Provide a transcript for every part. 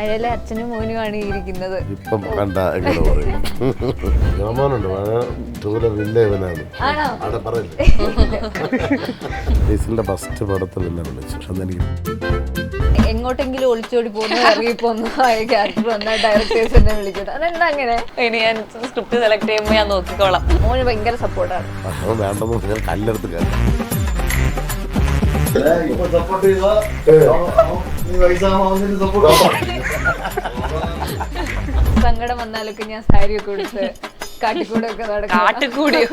വയലെ അച്ഛനും മോനുമാണ് ഈ ഇരിക്കുന്നത്. ഇപ്പം കണ്ട എങ്ങനെ പറയും ജോമോനുണ്ട് ടൂല വില്ല ഇവനാണ്. അവിടെ പറയില്ലേ? ബേസിലിന്റെ ഫസ്റ്റ് പടത്തിൽ എന്നെ വിളിച്ചു എനിക്ക് എങ്ങോട്ടെങ്കിലും ഒളിച്ചോടി പോകുന്ന ഇറങ്ങി പോകുന്ന ക്യാരക്ടർ വന്നാൽ ഡയറക്ടേഴ്സ് എന്നെ വിളിക്കുന്നത് അതെന്താ അങ്ങനെ? ഇനി ഞാൻ സ്ക്രിപ്റ്റ് സെലക്ട് ചെയ്യുമ്പോൾ ഞാൻ നോക്കിക്കോളാം. മോന് ഭയങ്കര സപ്പോർട്ടാണ് വേണ്ടെന്ന് പറഞ്ഞാൽ കല്ലെടുത്ത് കയറി. സപ്പോർട്ട് ചെയ്താ? നീ പൈസ സപ്പോർട്ട് സങ്കടം വന്നാലൊക്കെ ഞാൻ സാരി ഒക്കെ കൊടുത്ത് കാട്ടിക്കൂടെ ഒക്കെ നടക്കും. കാട്ടിക്കൂടിയോ?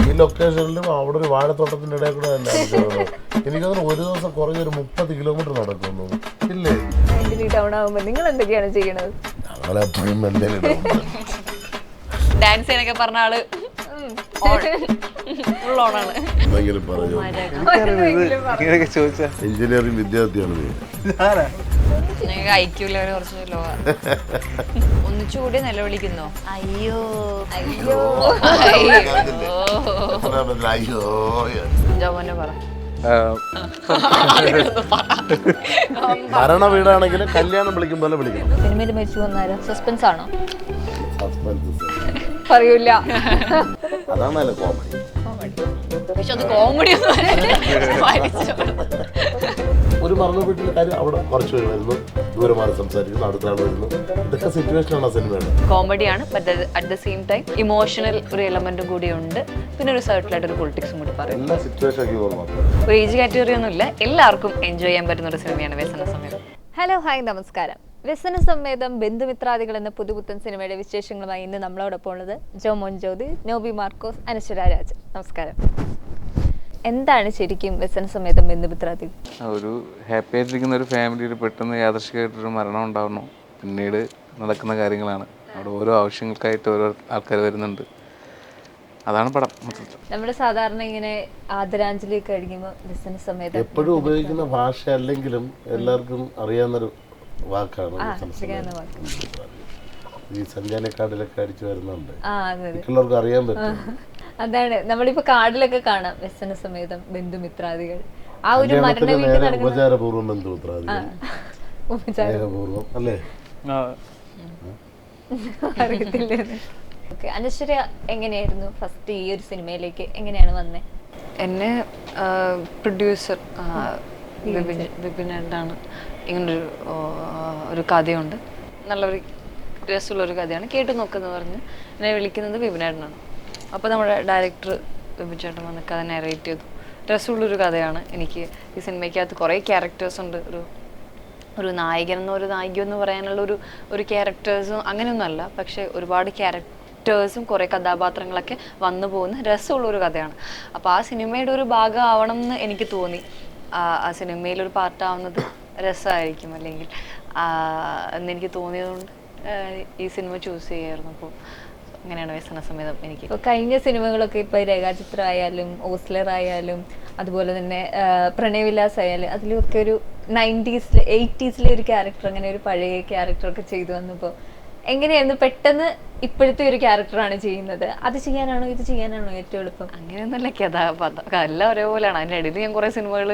ഈ ലൊക്കേഷനിലും അവിടെ ഒരു വാഴത്തോട്ടത്തിന്റെ ഇടയിൽ കൂടെ അല്ല എനിക്ക് ഒരു ദിവസം കുറഞ്ഞ ഒരു മുപ്പത് കിലോമീറ്റർ നടക്കുന്നു. ഇല്ലേ? ഡൗൺ ആകുമ്പോൾ നിങ്ങൾ എന്തൊക്കെയാണ് ചെയ്യണത്? എന്തെങ്കിലും ഡാൻസ് ചെയ്യാനൊക്കെ പറഞ്ഞ ആൾ എഞ്ചിനീയറിംഗ് വിദ്യാർത്ഥിയാണ് നീ ഞങ്ങൾക്ക് ഐക്യൂല കുറച്ച് ലോ ഒന്നിച്ചുകൂടി നിലവിളിക്കുന്നു. അയ്യോ. അയ്യോ. അയ്യോ. ജോമോനെ പറ. ഭരണ വീടാണെങ്കിൽ കല്യാണം വിളിക്കും പോലെ വിളിക്കണം. സിനിമയിൽ മരിച്ചു വന്നാലോ സസ്പെൻസ് ആണോ. പറയൂല. അതാണല്ലോ കോമഡി. പക്ഷെ അത് കോമഡി മറന്നു വീട്ടിലെ കാര്യം അവിടെ കുറച്ച് പേര് വരുന്നു. ദൂരെ മാറി സംസാരിക്കുന്നു. അടുത്ത ആൾ വരുന്നു. ഇതൊക്കെ സിറ്റുവേഷനാണ് ആ സിനിമയുടെ കോമഡിയാണ് but at the same time emotional ഒരു എലമെന്റും കൂടി ഉണ്ട്. പിന്നെ ഒരു സർട്ടിലായിട്ട് ഒരു പൊളിറ്റിക്സും കൂടി പറയും. എല്ലാ സിറ്റുവേഷൻ ഒരു ഏജ് കാറ്റഗറി ഒന്നും ഇല്ല എല്ലാവർക്കും എൻജോയ് ചെയ്യാൻ പറ്റുന്ന ഒരു സിനിമയാണ് വ്യസന സമയം. ഹലോ ഹായ് നമസ്കാരം. വ്യസന സംവേദം ബന്ധുമിത്രാദികൾ എന്ന പുതുപുത്തൻ സിനിമയുടെ വിശേഷങ്ങളുമായി ഇന്ന് നമ്മളോടൊപ്പം ഉള്ളത് ജോമോൻ ജ്യോതി നോബി മാർക്കോസ് അനശ്വര രാജ് നമസ്കാരം. എന്താണ് ശരിക്കും വ്യസന സമേതം ബന്ധുമിത്രാദികൾ ഒരു ഹാപ്പി ആയിട്ടിരിക്കുന്ന ഒരു ഫാമിലിയിൽ പെട്ടെന്ന് യാദർശികമായിട്ടൊരു മരണം ഉണ്ടാവുന്നു. പിന്നീട് നടക്കുന്ന കാര്യങ്ങളാണ്. അവിടെ ഓരോ ആവശ്യങ്ങൾക്കായിട്ട് ഓരോ ആൾക്കാർ വരുന്നുണ്ട്. അതാണ് പടം നമ്മുടെ സാധാരണ ഇങ്ങനെ ആദരാഞ്ജലി കഴിക്കുമ്പോൾ ബിസിനസ് സമയത്ത് എപ്പോഴും ഉപയോഗിക്കുന്ന ഭാഷ അല്ലെങ്കിലും എല്ലാവർക്കും അറിയാവുന്നൊരു വാക്കാണ് ഈ സഞ്ചാരക്കാടിലൊക്കെ അടിച്ചു വരുന്നുണ്ട്. ആ അതെ അതെ. അറിയാൻ പറ്റും. അതാണ്. നമ്മളിപ്പോ കാർഡിലൊക്കെ കാണാം. വ്യസന സമേതം ബന്ധുമിത്രാദികൾ. ആ ഒരു മരണ വീട്ടിൽ ഉപചാരപൂർവം ബന്ധുമിത്രാദികൾ. ഉപചാരം സ്നേഹപൂർവം അല്ലേ? അറിയത്തില്ല അനശ്വര എങ്ങനെയായിരുന്നു ഫസ്റ്റ് ഈ ഒരു സിനിമയിലേക്ക്? എങ്ങനെയാണ് വന്നേ? എന്നെ പ്രൊഡ്യൂസർ വിപിൻ വിപിനാണ് ഇങ്ങനൊരു ഒരു കഥയുണ്ട്. നല്ലൊരു രസമുള്ളൊരു കഥയാണ്. കേട്ടു നോക്കുന്നത് പറഞ്ഞ് എന്നെ വിളിക്കുന്നത് വിപിനേട്ടനാണ്. അപ്പോൾ നമ്മുടെ ഡയറക്ടർ വിപിൻ വന്ന കഥ നറേറ്റ് ചെയ്തു. രസമുള്ളൊരു കഥയാണ്. എനിക്ക് ഈ സിനിമയ്ക്കകത്ത് കുറേ ക്യാരക്ടേഴ്സ് ഉണ്ട്. ഒരു ഒരു നായകൻ എന്നോ ഒരു നായിക എന്ന് പറയാനുള്ള ഒരു ഒരു ക്യാരക്ടേഴ്സും അങ്ങനെയൊന്നുമല്ല പക്ഷേ ഒരുപാട് ക്യാരക്ടേഴ്സും കുറേ കഥാപാത്രങ്ങളൊക്കെ വന്നു പോകുന്ന രസമുള്ള ഒരു കഥയാണ്. അപ്പോൾ ആ സിനിമയുടെ ഒരു ഭാഗം ആവണം എന്ന് എനിക്ക് തോന്നി. ആ സിനിമയിലൊരു പാർട്ടാവുന്നത് രസമായിരിക്കും. അല്ലെങ്കിൽ എന്നെനിക്ക് തോന്നിയതുകൊണ്ട് ഈ സിനിമ ചൂസ് ചെയ്യായിരുന്നു. അപ്പോൾ അങ്ങനെയാണ് വ്യസന സമേതം എനിക്ക് കഴിഞ്ഞ സിനിമകളൊക്കെ ഇപ്പൊ രേഖാചിത്രമായാലും ഓസ്ലർ ആയാലും അതുപോലെ തന്നെ പ്രണയവിലാസ് ആയാലും അതിലൊക്കെ ഒരു നയന്റീസിലെ എയ്റ്റീസിലെ ഒരു ക്യാരക്ടർ അങ്ങനെ ഒരു പഴയ ക്യാരക്ടർ ഒക്കെ ചെയ്തു വന്നപ്പോൾ എങ്ങനെയായിരുന്നു പെട്ടെന്ന് ഇപ്പോഴത്തെ ഒരു ക്യാരക്ടറാണ് ചെയ്യുന്നത്? അത് ചെയ്യാനാണോ ഇത് ചെയ്യാനാണോ ഏറ്റവും എളുപ്പം? അങ്ങനെയൊന്നുമല്ല കഥാപാത്രം എല്ലാം ഒരേപോലെയാണ്. അതിന്റെ ഇടയിൽ ഞാൻ കുറേ സിനിമകൾ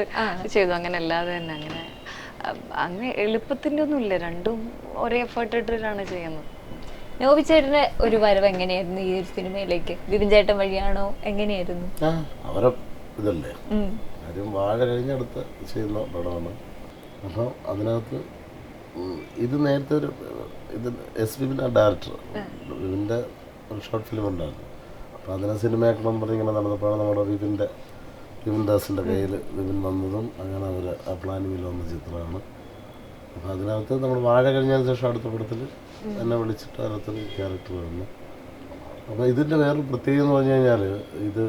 ചെയ്തു. അങ്ങനെ അല്ലാതെ തന്നെ അങ്ങനെ അങ്ങനെ എളുപ്പത്തിന്റെ ഒന്നും ഇല്ല രണ്ടും ഒരേ എഫേർട്ട് ഇട്ടിട്ടാണ് ചെയ്യുന്നത്. നോബി ചേട്ടന്റെ ഒരു വരവ് എങ്ങനെയായിരുന്നു ഈ ഒരു സിനിമയിലേക്ക്? ബിബിൻ ചേട്ടൻ വഴിയാണോ? എങ്ങനെയായിരുന്നു? അവരെ ഇതല്ലേ. കാര്യം വാഴ കഴിഞ്ഞടുത്ത് ചെയ്യുന്ന പടമാണ്. അപ്പോൾ അതിനകത്ത് ഇത് നേരത്തെ ഒരു ഇത് എസ് വിപിന്റെ ഡയറക്ടർ വിപിന്റെ ഒരു ഷോർട്ട് ഫിലിം ഉണ്ടായിരുന്നു. അപ്പോൾ അതിനെ സിനിമയാക്കണം പറഞ്ഞ് ഇങ്ങനെ നടന്നപ്പോഴാണ് നമ്മുടെ വിപിന്റെ വിപിൻ ദാസിന്റെ കയ്യിൽ വിപിൻ വന്നതും അങ്ങനെ അവർ ആ പ്ലാനിങ്ങിൽ വന്ന ചിത്രമാണ്. അപ്പോൾ അതിനകത്ത് നമ്മൾ വാഴ കഴിഞ്ഞതിന് ശേഷം അടുത്ത പടത്തിൽ എന്നെ വിളിച്ചിട്ട് അതിനകത്തൊരു ക്യാരക്ടർ വന്നു അപ്പോൾ ഇതിന്റെ വേറൊരു പ്രത്യേകത എന്ന് പറഞ്ഞു കഴിഞ്ഞാൽ ഇത്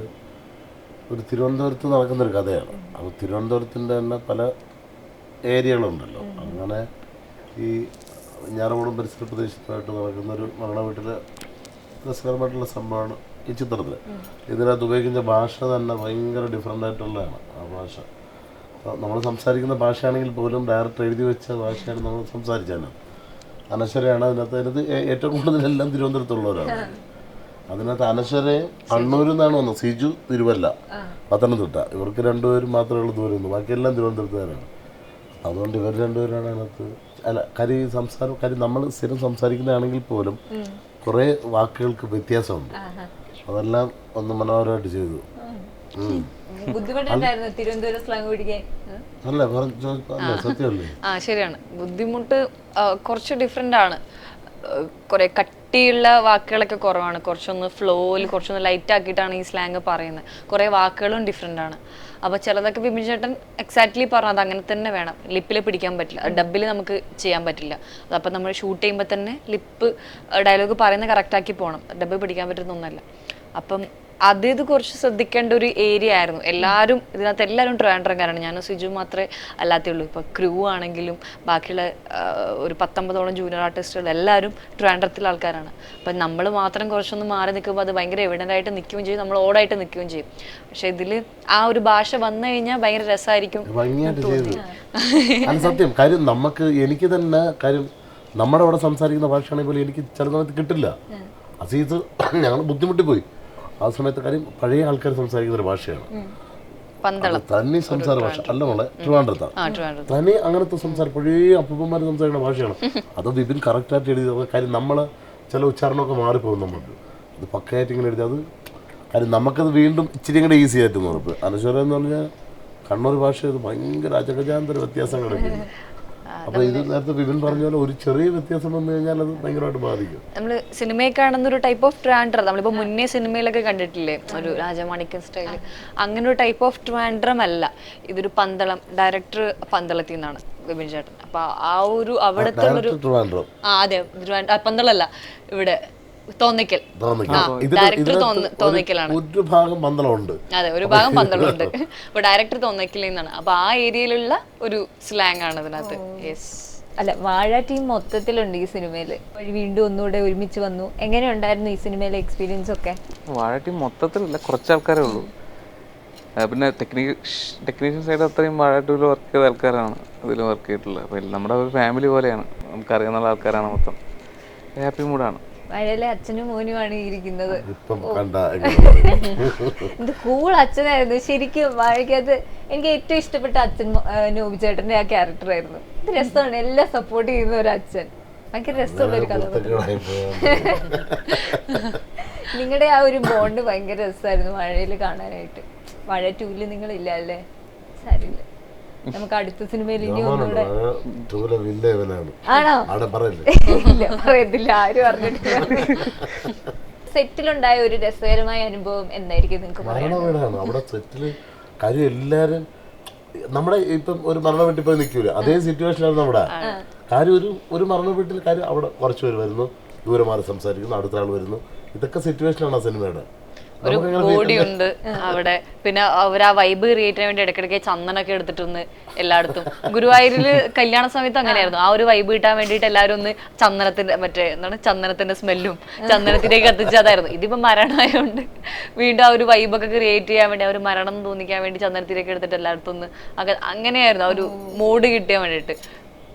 ഒരു തിരുവനന്തപുരത്ത് നടക്കുന്നൊരു കഥയാണ്. അപ്പോൾ തിരുവനന്തപുരത്തിന്റെ തന്നെ പല ഏരിയകളുണ്ടല്ലോ. അങ്ങനെ ഈ ഞാറമൂടും പരിസര പ്രദേശത്തായിട്ട് നടക്കുന്നൊരു മരണ വീട്ടിലെ രസകരമായിട്ടുള്ള സംഭവമാണ് ഈ ചിത്രത്തിൽ ഇതിനകത്ത് ഉപയോഗിക്കുന്ന ഭാഷ തന്നെ ഭയങ്കര ഡിഫറെന്റ് ആയിട്ടുള്ളതാണ് ആ ഭാഷ. നമ്മൾ സംസാരിക്കുന്ന ഭാഷയാണെങ്കിൽ പോലും ഡയറക്റ്റ് എഴുതി വെച്ച ഭാഷയാണ് നമ്മൾ സംസാരിച്ചത്. അനശ്വരയാണ് അതിനകത്ത് അതിനകത്ത് ഏറ്റവും കൂടുതൽ എല്ലാം തിരുവനന്തപുരത്തുള്ളവരാണ്. അതിനകത്ത് അനശ്വരെ കണ്ണൂരിൽ നിന്നാണ് വന്നത്. സിജു തിരുവല്ല പത്തനംതിട്ട. ഇവർക്ക് രണ്ടുപേരും മാത്രമേ ഉള്ളൂ ദൂരം ബാക്കിയെല്ലാം തിരുവനന്തപുരത്തുകാരാണ്. അതുകൊണ്ട് ഇവർ രണ്ടുപേരാണ് അതിനകത്ത്. അല്ല കരി സംസാരം കരി നമ്മൾ സ്ഥിരം സംസാരിക്കുന്നതാണെങ്കിൽ പോലും കുറേ വാക്കുകൾക്ക് വ്യത്യാസമുണ്ട്. അതെല്ലാം ഒന്ന് മനോഹരമായിട്ട് ചെയ്തു. ബുദ്ധിമുട്ടുണ്ടായിരുന്നു തിരുവനന്തപുരം സ്ലാങ് ആ. ശരിയാണ്. ബുദ്ധിമുട്ട് കുറച്ച് ഡിഫറെന്റ് ആണ്. കുറെ കട്ടിയുള്ള വാക്കുകളൊക്കെ കുറവാണ്. കുറച്ചൊന്ന് ഫ്ലോയിൽ കുറച്ചൊന്ന് ലൈറ്റ് ആക്കിയിട്ടാണ് ഈ സ്ലാങ് പറയുന്നത്. കുറേ വാക്കുകളും ഡിഫറെന്റ് ആണ്. അപ്പോൾ ചിലതൊക്കെ ബിബിൻ ചേട്ടൻ എക്സാക്ട്ലി പറഞ്ഞത് അങ്ങനെ തന്നെ വേണം. ലിപ്പിൽ പിടിക്കാൻ പറ്റില്ല. ഡബിൽ നമുക്ക് ചെയ്യാൻ പറ്റില്ല. അതപ്പോൾ നമ്മൾ ഷൂട്ട് ചെയ്യുമ്പോൾ തന്നെ ലിപ്പ് ഡയലോഗ് പറയുന്നത് കറക്റ്റാക്കി പോകണം ഡബ് പിടിക്കാൻ പറ്റുന്ന ഒന്നല്ല അപ്പം അത് ഇത് കുറച്ച് ശ്രദ്ധിക്കേണ്ട ഒരു ഏരിയ ആയിരുന്നു. എല്ലാവരും ഇതിനകത്ത് എല്ലാവരും ട്രാൻഡ്രംകാരാണ് ഞാനും സിജു മാത്രമേ അല്ലാത്തേ ഉള്ളൂ ഇപ്പോൾ ക്രൂ ആണെങ്കിലും ബാക്കിയുള്ള ഒരു പത്തൊമ്പതോളം ജൂനിയർ ആർട്ടിസ്റ്റുകൾ എല്ലാവരും ട്രാൻഡ്രത്തിലെ ആൾക്കാരാണ്. അപ്പം നമ്മൾ മാത്രം കുറച്ചൊന്ന് മാറി നിൽക്കുമ്പോൾ അത് ഭയങ്കര എവിഡന്റ് ആയിട്ട് നിൽക്കുകയും ചെയ്യും. നമ്മൾ ഓടായിട്ട് നിൽക്കുകയും ചെയ്യും. പക്ഷേ ഇതിൽ ആ ഒരു ഭാഷ വന്നു കഴിഞ്ഞാൽ ഭയങ്കര രസമായിരിക്കും സത്യം കാര്യം നമുക്ക് എനിക്ക് തന്നെ കാര്യം നമ്മുടെ അവിടെ സംസാരിക്കുന്ന ഭാഷയാണെങ്കിൽ പോലും എനിക്ക് ചില സമയത്ത് കിട്ടില്ല. അസീസ് ഞങ്ങൾ ബുദ്ധിമുട്ടിപ്പോയി. ആ സമയത്ത് കാര്യം പഴയ ആൾക്കാർ സംസാരിക്കുന്ന ഒരു ഭാഷയാണ്. തന്നെ സംസാര ഭാഷ. അല്ല മോളെ ട്രിവാൻഡ്രത്താണ് ആ ട്രാൻഡ്രം തനി അങ്ങനത്തെ സംസാരം പഴയ അപ്പൂപ്പന്മാർ സംസാരിക്കുന്ന ഭാഷയാണ്. അത് വിപിൻ കറക്റ്റായിട്ട് എഴുതിയത് കാര്യം നമ്മൾ ചില ഉച്ചാരണമൊക്കെ മാറിപ്പോകും നമുക്ക് അത് പക്കയായിട്ട് ഇങ്ങനെ എഴുതി അത് കാര്യം നമുക്കത് വീണ്ടും ഇച്ചിരി കൂടെ ഈസി ആയിട്ട് ഉറപ്പ് അനശ്വരം എന്ന് പറഞ്ഞാൽ കണ്ണൂർ ഭാഷ ഇത് ഭയങ്കര അജഗജാന്തര വ്യത്യാസങ്ങളൊക്കെ. അപ്പോൾ ഇത് നേരത്തെ വിപിൻ പറഞ്ഞ പോലെ ഒരു ചെറിയ വ്യത്യാസം വന്നു കഴിഞ്ഞാൽ അത് ഭയങ്കരമായിട്ട് ബാധിക്കും. നമ്മൾ സിനിമയെ കാണുന്ന ഒരു ടൈപ്പ് ഓഫ് ട്രാൻഡർ നമ്മളിപ്പോൾ മുന്നേ സിനിമയിലൊക്കെ കണ്ടിട്ടില്ലേ? ഒരു രാജമാണിക്കൻ സ്റ്റൈൽ അങ്ങനെ ഒരു ടൈപ്പ് ഓഫ് ട്രാൻഡ്രം അല്ല. ഇതൊരു പന്തളം ഡയറക്ടർ പന്തളത്തിൽ നിന്നാണ് വിപിൻ ചേട്ടൻ. അപ്പൊ ആ ഒരു അവിടുത്തെ ഒരു ആ അതെ പന്തളല്ല ഇവിടെ. തോന്നിക്കൽ. തോന്നിക്കും ഡയറക്ടർ തോന്ന- തോന്നിക്കലാണ്. ഒരു ഭാഗം പന്തളമുണ്ട് അതെ ഒരു ഭാഗം പന്തളമുണ്ട് അപ്പൊ ഡയറക്ടർ തോന്നിക്കൽ നിന്നാണ് അപ്പൊ ആ ഏരിയയിലുള്ള ഒരു സ്ലാങ് ആണ് ഇതിനകത്ത്. യെസ് അല്ല വാഴ ടീം മൊത്തത്തിലുണ്ട് ഈ സിനിമയിൽ വീണ്ടും ഒന്നുകൂടെ ഒരുമിച്ച് വന്നു. എങ്ങനെ ഉണ്ടായിരുന്നു ഈ സിനിമയിലെ എക്സ്പീരിയൻസ് ഒക്കെ? വാഴ ടീം മൊത്തത്തിലല്ല കുറച്ച് ആൾക്കാരേ ഉള്ളൂ. പിന്നെ ടെക്നിക്ക ടെക്നീഷ്യൻ സൈഡ് അത്രയും വാഴ ടീമിൽ വർക്ക് ചെയ്ത ആൾക്കാരാണ് അതിൽ വർക്ക് ചെയ്തിട്ടുള്ളത്. അപ്പോൾ നമ്മുടെ ഒരു ഫാമിലി പോലെയാണ്. നമുക്കറിയാവുന്ന ആൾക്കാരാണ് മൊത്തം. ഹാപ്പി മൂഡാണ് വാഴയിലെ അച്ഛനും മോനുമാണ് ഇരിക്കുന്നത്. ഇപ്പം കണ്ട എങ്ങനെ ഇത് കൂൾ അച്ഛനായിരുന്നു. ശരിക്കും വാഴയ്ക്കകത്ത് എനിക്ക് ഏറ്റവും ഇഷ്ടപ്പെട്ട അച്ഛൻ നോബിചേട്ടന്റെ ആ, നോബി ചേട്ടന്റെ ആ ക്യാരക്ടർ ആയിരുന്നു. ഇത് രസമാണ് എല്ലാം സപ്പോർട്ട് ചെയ്യുന്ന ഒരു അച്ഛൻ. ഭയങ്കര രസമുള്ള ഒരു കഥ നിങ്ങളുടെ ആ ഒരു ബോണ്ട് ഭയങ്കര രസമായിരുന്നു മഴയിൽ കാണാനായിട്ട്. മഴ ടൂൽ നിങ്ങളില്ല അല്ലേ? സാരില്ല നമുക്ക് അടുത്ത സിനിമയിൽ ഇനി. ഒന്നുകൂടെ ആണോ? ഇല്ല പറയത്തില്ല ആരും അറിഞ്ഞിട്ടില്ല. സെറ്റിലുണ്ടായ ഒരു രസകരമായ അനുഭവം എന്തായിരിക്കും നിങ്ങൾക്ക് അവിടെ സെറ്റിൽ കാര്യം എല്ലാരും നമ്മുടെ ഇപ്പം ഒരു മരണ വീട്ടിൽ പോയി നിൽക്കൂല. അതേ സിറ്റുവേഷനാണ് നമ്മുടെ. കാര്യം ഒരു ഒരു മരണ വീട്ടിൽ കാര്യം അവിടെ കുറച്ച് പേര് വരുന്നു. ദൂരെ മാറി സംസാരിക്കുന്നു അടുത്ത ആൾ വരുന്നു. ഇതൊക്കെ സിറ്റുവേഷനാണ് ആ സിനിമയുടെ. ഒരു കോടിയുണ്ട് അവിടെ. പിന്നെ അവർ ആ വൈബ് ക്രിയേറ്റ് ചെയ്യാൻ വേണ്ടി ഇടയ്ക്കിടയ്ക്ക് ചന്ദനൊക്കെ എടുത്തിട്ടൊന്ന് എല്ലായിടത്തും. ഗുരുവായൂരിൽ കല്യാണ സമയത്ത് അങ്ങനെയായിരുന്നു. ആ ഒരു വൈബ് കിട്ടാൻ വേണ്ടിട്ട് എല്ലാവരും ഒന്ന് ചന്ദനത്തിന്റെ മറ്റേ എന്താണ് ചന്ദനത്തിന്റെ സ്മെല്ലും ചന്ദനത്തിലേക്ക് കത്തിച്ചതായിരുന്നു ഇതിപ്പോ മരണമായതുകൊണ്ട് വീണ്ടും ആ ഒരു വൈബൊക്കെ ക്രിയേറ്റ് ചെയ്യാൻ വേണ്ടി ആ ഒരു മരണം തോന്നിക്കാൻ വേണ്ടി ചന്ദനത്തിലേക്ക് എടുത്തിട്ട് എല്ലായിടത്തും ഒന്ന് അങ്ങനെയായിരുന്നു. ആ ഒരു മൂഡ് കിട്ടിയാൻ വേണ്ടിട്ട്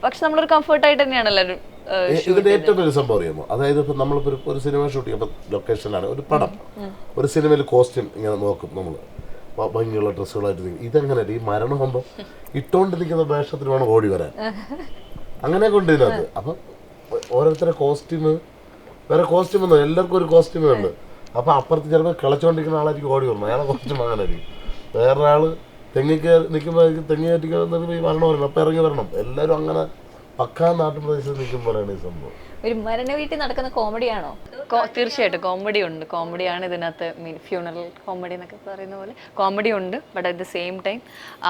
പക്ഷെ നമ്മളൊരു കംഫർട്ടായിട്ട് തന്നെയാണ് എല്ലാവരും ഏ, ഇതിന്റെ ഏറ്റവും വലിയ സംഭവം അറിയാമോ? അതായത് ഇപ്പൊ നമ്മളിപ്പോ ഒരു- സിനിമ ഷൂട്ട് ചെയ്യുമ്പോൾ ലൊക്കേഷനിലാണ് ഒരു പടം. ഒരു സിനിമയിൽ കോസ്റ്റ്യൂം ഇങ്ങനെ നോക്കും നമ്മൾ ഭംഗിയുള്ള ഡ്രസ്സുകളായിട്ട് ഇതെങ്ങനെ ഈ മരണമാകുമ്പോൾ ഇട്ടോണ്ടിരിക്കുന്ന വേഷത്തിന് വേണം ഓടി വരാൻ. അങ്ങനെ കൊണ്ടുവരുന്നത്. അപ്പം ഓരോരുത്തരുടെ കോസ്റ്റ്യൂം വേറെ കോസ്റ്റ്യൂം ഒന്നും എല്ലാവർക്കും ഒരു കോസ്റ്റ്യൂമേ ഉണ്ട്. അപ്പൊ അപ്പുറത്ത് ചിലപ്പോൾ കിളച്ചുകൊണ്ടിരിക്കുന്ന ആളായിരിക്കും ഓടി വരണം. അയാളെ കോസ്റ്റ്യൂം അങ്ങനെ ആയിരിക്കും വേറൊരാൾ തെങ്ങിക്ക് നിൽക്കുമ്പോൾ തെങ്ങി കയറ്റിക്കുന്ന ഈ മരണം വരണം. അപ്പം ഇറങ്ങി വരണം. എല്ലാവരും അങ്ങനെ പക്കാ നാട്ടുപ്രദേശത്ത് നിൽക്കുമ്പോഴാണ് ഈ സംഭവം. ഒരു മരണ വീട്ടിൽ നടക്കുന്ന കോമഡിയാണോ? തീർച്ചയായിട്ടും കോമഡി ഉണ്ട്. കോമഡിയാണ് ഇതിനകത്ത് മീൻ ഫ്യൂണറൽ കോമഡി എന്നൊക്കെ പറയുന്ന പോലെ. കോമഡി ഉണ്ട് but at the same time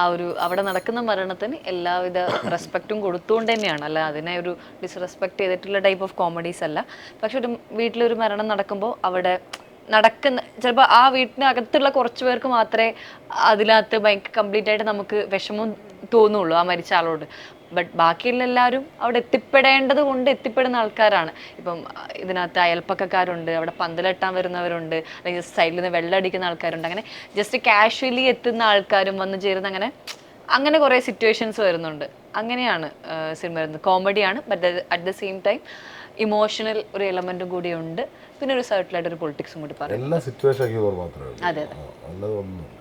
ആ ഒരു അവിടെ നടക്കുന്ന മരണത്തിന് എല്ലാവിധ റെസ്പെക്റ്റും കൊടുത്തുകൊണ്ട് തന്നെയാണ്. അല്ല അതിനെ ഒരു ഡിസ്റെസ്പെക്ട് ചെയ്തിട്ടുള്ള ടൈപ്പ് ഓഫ് കോമഡീസ് അല്ല. പക്ഷെ ഒരു വീട്ടിലൊരു മരണം നടക്കുമ്പോൾ അവിടെ നടക്കുന്ന ചിലപ്പോൾ ആ വീട്ടിനകത്തുള്ള കുറച്ച് പേർക്ക് മാത്രമേ അതിനകത്ത് ഭയങ്കര കംപ്ലീറ്റ് ആയിട്ട് നമുക്ക് വിഷമം തോന്നുള്ളൂ ആ മരിച്ച ആളോട്. ബട്ട് ബാക്കിയുള്ള എല്ലാവരും അവിടെ എത്തിപ്പെടേണ്ടത് കൊണ്ട് എത്തിപ്പെടുന്ന ആൾക്കാരാണ്. ഇപ്പം ഇതിനകത്ത് അയൽപ്പക്കക്കാരുണ്ട് അവിടെ പന്തലെട്ടാൻ വരുന്നവരുണ്ട് അല്ലെങ്കിൽ സൈഡിൽ നിന്ന് വെള്ളം അടിക്കുന്ന ആൾക്കാരുണ്ട്. അങ്ങനെ ജസ്റ്റ് കാഷ്വലി എത്തുന്ന ആൾക്കാരും വന്ന് ചേരുന്ന അങ്ങനെ അങ്ങനെ കുറേ സിറ്റുവേഷൻസ് വരുന്നുണ്ട്. അങ്ങനെയാണ് സിനിമ വരുന്നത്. കോമഡിയാണ് but at the same time emotional ഒരു എലമെന്റും കൂടി ഉണ്ട്. പിന്നെ ഒരു സർട്ടിലായിട്ട് ഒരു പൊളിറ്റിക്സും കൂടി പറയും എല്ലാ അതെ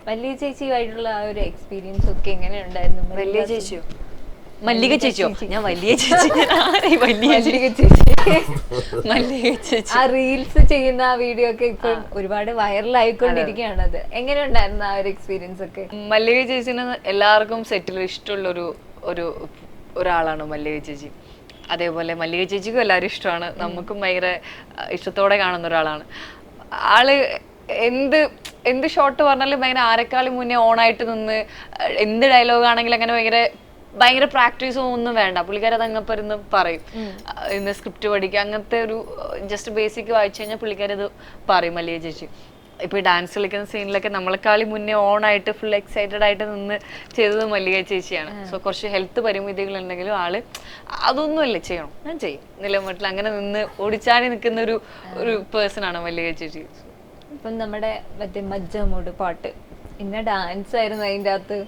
വലിയ ചേച്ചിയുമായിട്ടുള്ള ആ ഒരു എക്സ്പീരിയൻസ് ഒക്കെ എങ്ങനെ ഉണ്ടായിരുന്നു വലിയ ചേച്ചിയോ? മല്ലിക ചേച്ചിയോ? ഞാൻ വലിയ ചേച്ചി. വലിയ ചേച്ചി. മല്ലിക ചേച്ചി. ആ റീൽസ് ചെയ്യുന്ന ആ വീഡിയോ ഒക്കെ ഇപ്പൊ ഒരുപാട് വൈറലായിക്കൊണ്ടിരിക്കുകയാണ് അത് എങ്ങനെയുണ്ടായിരുന്നു ആ ഒരു എക്സ്പീരിയൻസ് ഒക്കെ? മല്ലിക ചേച്ചിന് എല്ലാവർക്കും സെറ്റിൽ ഇഷ്ടമുള്ള ഒരു ഒരു ഒരാളാണ് മല്ലിക ചേച്ചി. അതേപോലെ മല്ലിക ചേച്ചിക്കും എല്ലാവരും ഇഷ്ടമാണ്. നമുക്കും ഭയങ്കര ഇഷ്ടത്തോടെ കാണുന്ന ഒരാളാണ്. ആൾ എന്ത് എന്ത് ഷോട്ട് പറഞ്ഞാലും ഭയങ്കര ആരെക്കാളും മുന്നേ ഓണായിട്ട് നിന്ന് എന്ത് ഡയലോഗ് ആണെങ്കിലും അങ്ങനെ ഭയങ്കര ഭയങ്കര പ്രാക്ടീസും ഒന്നും വേണ്ട. പുള്ളിക്കാരി അത് അങ്ങപ്പരുന്ന് പറയും. ഇന്ന് സ്ക്രിപ്റ്റ് പഠിക്കുക. അങ്ങനത്തെ ഒരു ജസ്റ്റ് ബേസിക് വായിച്ചു കഴിഞ്ഞാൽ പുള്ളിക്കാരി അത് പറയും മല്ലിക ചേച്ചി. ഇപ്പൊ ഡാൻസ് കളിക്കുന്ന സീനിലൊക്കെ നമ്മളെക്കാളും മുന്നേ ഓൺ ആയിട്ട് ഫുൾ എക്സൈറ്റഡ് ആയിട്ട് നിന്ന് ചെയ്തത് മല്ലിക ചേച്ചിയാണ്. സോ കുറച്ച് ഹെൽത്ത് പരിമിതികൾ ഉണ്ടെങ്കിലും ആൾ അതൊന്നുമല്ല ചെയ്യണം. ഞാൻ ചെയ്യും. നിലമട്ടിൽ അങ്ങനെ നിന്ന് ഓടിച്ചാടി നിൽക്കുന്ന ഒരു ഒരു പേഴ്സൺ ആണ് മല്ലിക ചേച്ചി. ഇപ്പം നമ്മുടെ മറ്റേ മജ്ജമൂട് പാട്ട്. ഇന്ന ഡാൻസ് ആയിരുന്നു അതിന്റെ അകത്ത്.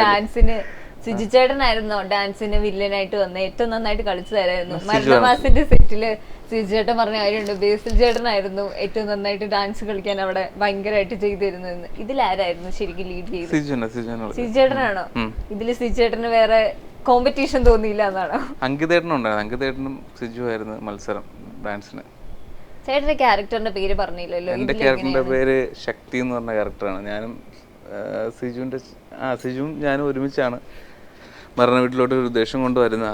ഡാൻസിന് സുജിച്ചേട്ടനായിരുന്നു ഡാൻസിന് വില്ലനായിട്ട് വന്ന. ഏറ്റവും നന്നായിട്ട് കളിച്ചു തരായിരുന്നു. മരണമാസിന്റെ സെറ്റിൽ സുജിച്ചേട്ടൻ പറഞ്ഞ കാര്യമുണ്ട്. ബേസിൽ ചേട്ടനായിരുന്നു ഏറ്റവും നന്നായിട്ട് ഡാൻസ് കളിക്കാൻ അവിടെ ഭയങ്കരമായിട്ട് ചെയ്തിരുന്നതെന്ന്. ഇതിലാരായിരുന്നു ശരിക്കും ലീഡ് ചെയ്തത്? സുജിച്ചേട്ടനാണോ ഇതിൽ സുജിച്ചേട്ടന് വേറെ കോമ്പറ്റീഷൻ തോന്നിയില്ല എന്നാണോ? അങ്കിതേട്ടനും ഉണ്ടായിരുന്നു. അങ്കിതേട്ടനും സിജു ആയിരുന്നു മത്സരം ഡാൻസിന്. ചേട്ടന്റെ ക്യാരക്ടറിന്റെ പേര് പറഞ്ഞില്ലല്ലോ. എന്റെ ക്യാരക്ടറിന്റെ പേര് ശക്തി എന്ന് പറഞ്ഞ ക്യാരക്ടറാണ് ഞാനും ച- ആ സിജുവും ഞാനും ഒരുമിച്ചാണ് മരണ വീട്ടിലോട്ട് ഒരു ഉദ്ദേശം കൊണ്ട് വരുന്ന.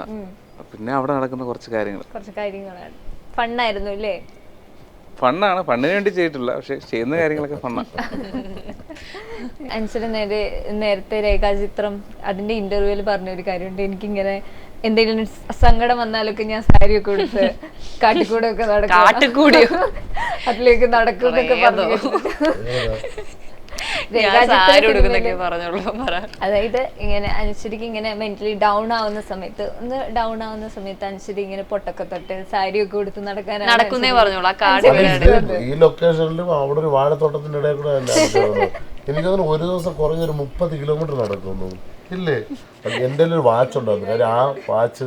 പിന്നെ അവിടെ നടക്കുന്ന കുറച്ച് കാര്യങ്ങൾ കുറച്ച് കാര്യങ്ങളാണ്. ഫണ്ണായിരുന്നു അല്ലേ? ഫണ്ണാണ്. ഫണ്ണിന് വേണ്ടി ചെയ്തിട്ടില്ല. പക്ഷെ ചെയ്യുന്ന കാര്യങ്ങളൊക്കെ ഫണ്ണാണ് അനുസരിച്ച് നേരെ നേരത്തെ രേഖാചിത്രം അതിന്റെ ഇന്റർവ്യൂവിൽ പറഞ്ഞ ഒരു കാര്യമുണ്ട്. എനിക്കിങ്ങനെ എന്തെങ്കിലും സങ്കടം വന്നാലൊക്കെ ഞാൻ സാരി ഒക്കെ കൊടുത്ത് കാട്ടിക്കൂടെ ഒക്കെ നടക്കും? അതിലേക്ക് നടക്കും എന്നൊക്കെ പറഞ്ഞു അതായത് ഇങ്ങനെ അനുശ്വരിക്ക് ഇങ്ങനെ മെന്റലി ഡൗൺ ആവുന്ന സമയത്ത് ഒന്ന് ഡൗൺ ആവുന്ന സമയത്ത് അനുശ്വരി ഇങ്ങനെ പൊട്ടൊക്കെ തൊട്ട് സാരി ഒക്കെ കൊടുത്ത് നടക്കാനാണ് നടക്കുന്നേ പറഞ്ഞോളൂ ഈ ലൊക്കേഷനിലും അവിടെ ഒരു വാഴത്തോട്ടത്തിന്റെ ഇടയിൽ കൂടെ എനിക്കതിന് ഒരു ദിവസം കുറഞ്ഞൊരു മുപ്പത് കിലോമീറ്റർ നടക്കുന്നു. ഇല്ലേ? എന്റെ ഒരു വാച്ച് ഉണ്ടായിരുന്നു കാര്യം ആ വാച്ച്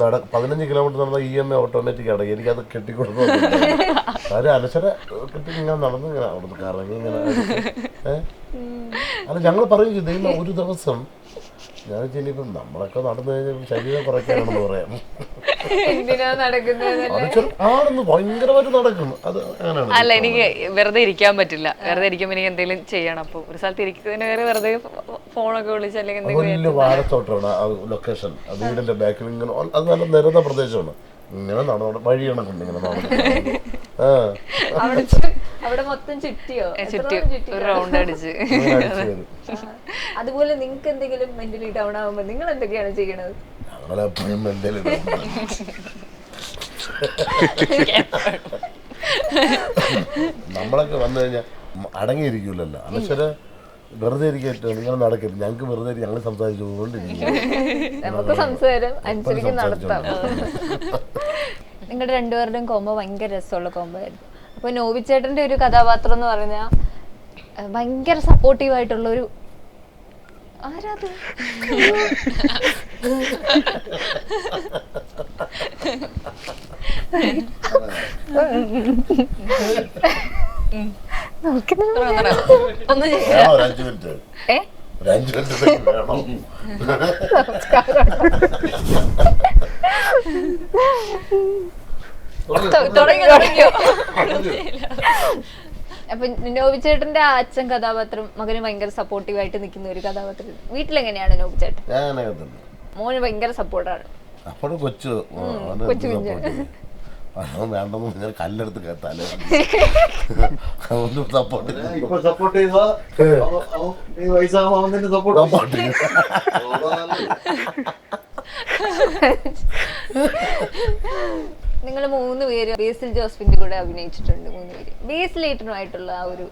നട പതിനഞ്ച് കിലോമീറ്റർ നടന്ന ഇ എം എ ഓട്ടോമാറ്റിക് ആണ്. എനിക്കത് കെട്ടിക്കൊടുക്കും കാര്യം അനശ്വര കെട്ടി ഇങ്ങനെ നടന്ന് ഇങ്ങനെ കറങ്ങി ഇങ്ങനെ ഏഹ് അല്ല ഞങ്ങൾ പറയും ദൈവം ഒരു ദിവസം ഞാൻ ചെല്ലിപ്പം നമ്മളൊക്കെ നടന്നു കഴിഞ്ഞാൽ ശരീരം കുറയ്ക്കാനാണെന്ന് പറയാം. എന്തിനാ നടക്കുന്നത് ആണെന്ന് ഭയങ്കരമായിട്ട് നടക്കും. അത് അങ്ങനെയാണ്. അല്ല എനിക്ക് വെറുതെ ഇരിക്കാൻ പറ്റില്ല. വെറുതെ ഇരിക്കുമ്പോൾ എനിക്ക് എന്തെങ്കിലും ചെയ്യണം. അപ്പോൾ ഒരു സ്ഥലത്ത് ഇരിക്കുന്നതിന് വേറെ വെറുതെ ഫോണൊക്കെ വിളിച്ച് അല്ലെങ്കിൽ വലിയ വാഴത്തോട്ടമാണ് ആ ലൊക്കേഷൻ ആ വീടിന്റെ ബാക്കിൽ ഇങ്ങനെ അത് നല്ല നിരന്ന പ്രദേശമാണ്. ഇങ്ങനെ നടന്നോ വഴിയാണ് ഇങ്ങനെ നടന്നു ആ. അവിടെ അവിടെ മൊത്തം ചുറ്റിയോ? ചുറ്റി. ഒരു റൗണ്ട് അടിച്ച്. അതുപോലെ നിങ്ങൾക്ക് എന്തെങ്കിലും മെന്റലി ഡൗൺ ആവുമ്പോ നിങ്ങൾ എന്തൊക്കെയാണ് ചെയ്യണത് നമ്മളൊക്കെ വന്നു കഴിഞ്ഞാൽ അടങ്ങിയിരിക്കൂലല്ലോ. അനശ്വര വെറുതെ ഇരിക്കട്ടെ നിങ്ങൾ നടക്കരുത്. ഞങ്ങൾക്ക് വെറുതെ ഞങ്ങൾ സംസാരിച്ചു നമുക്ക് സംസാരം അനുസരിച്ച് നടത്താം. നിങ്ങളുടെ രണ്ടുപേരുടെയും കോമ്പോ ഭയങ്കര രസമുള്ള കോമ്പോ ആയിരുന്നു. അപ്പൊ നോവിച്ചേട്ടന്റെ ഒരു കഥാപാത്രം എന്ന് പറഞ്ഞാൽ ഭയങ്കര സപ്പോർട്ടീവ് ആയിട്ടുള്ള ഒരു ആരാത് ഒന്ന് തുടങ്ങി തുടങ്ങിയോ? അപ്പൊ നോബിച്ചേട്ടന്റെ അച്ഛൻ കഥാപാത്രം മകന് ഭയങ്കര സപ്പോർട്ടീവ് ആയിട്ട് നിൽക്കുന്ന ഒരു കഥാപാത്രം. വീട്ടിലെങ്ങനെയാണ് നോബിച്ചേട്ടൻ? തന്നെ മോന് ഭയങ്കര സപ്പോർട്ടാണ് അപ്പോഴും കൊച്ചു കൊച്ചു വേണ്ടെന്ന് പറഞ്ഞാൽ കല്ലെടുത്ത് കേട്ടാൽ സപ്പോർട്ട് ഇപ്പൊ സപ്പോർട്ട് സപ്പോർട്ട് സപ്പോർട്ട് നിങ്ങൾ മൂന്ന് പേര് ബേസിൽ ജോസഫിന്റെ കൂടെ അഭിനയിച്ചിട്ടുണ്ട് മൂന്ന് പേര്. ബേസിലേട്ടനുമായിട്ടുള്ള ആ ഒരു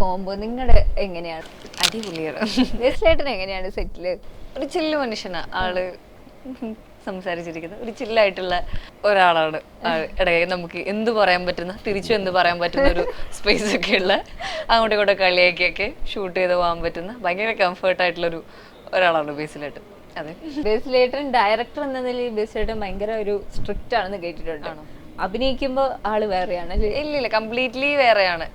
കോംബോ നിങ്ങളുടെ എങ്ങനെയാണ്? അടിപൊളിയാണ്. ബേസിലേട്ടൻ എങ്ങനെയാണ് സെറ്റിൽ? ഒരു ചില്ല് മനുഷ്യനാ. ആൾ സംസാരിച്ചിരിക്കുന്നത് ഒരു ചില്ലായിട്ടുള്ള ഒരാളാണ്. ഇടയ്ക്ക് നമുക്ക് എന്ത് പറയാൻ പറ്റുന്ന തിരിച്ചു എന്ത് പറയാൻ പറ്റുന്ന ഒരു സ്പേസ് ഒക്കെ ഉള്ള അങ്ങോട്ടും ഇങ്ങോട്ടും കളിയാക്കിയൊക്കെ ഷൂട്ട് ചെയ്ത് പോകാൻ പറ്റുന്ന ഭയങ്കര കംഫർട്ട് ആയിട്ടുള്ള ഒരു ഒരാളാണ് ബേസിലായിട്ട് അതെ. ബേസിലേട്ടൻ ഡയറക്ടർ എന്ന നിലയിൽ ബേസിലേട്ടൻ ഭയങ്കര ഒരു സ്ട്രിക്റ്റ് ആണെന്ന് കേട്ടിട്ടുണ്ട്. അഭിനയിക്കുമ്പോ ആൾ വേറെയാണ് ഇല്ല ഇല്ല കംപ്ലീറ്റ്ലി വേറെയാണ്.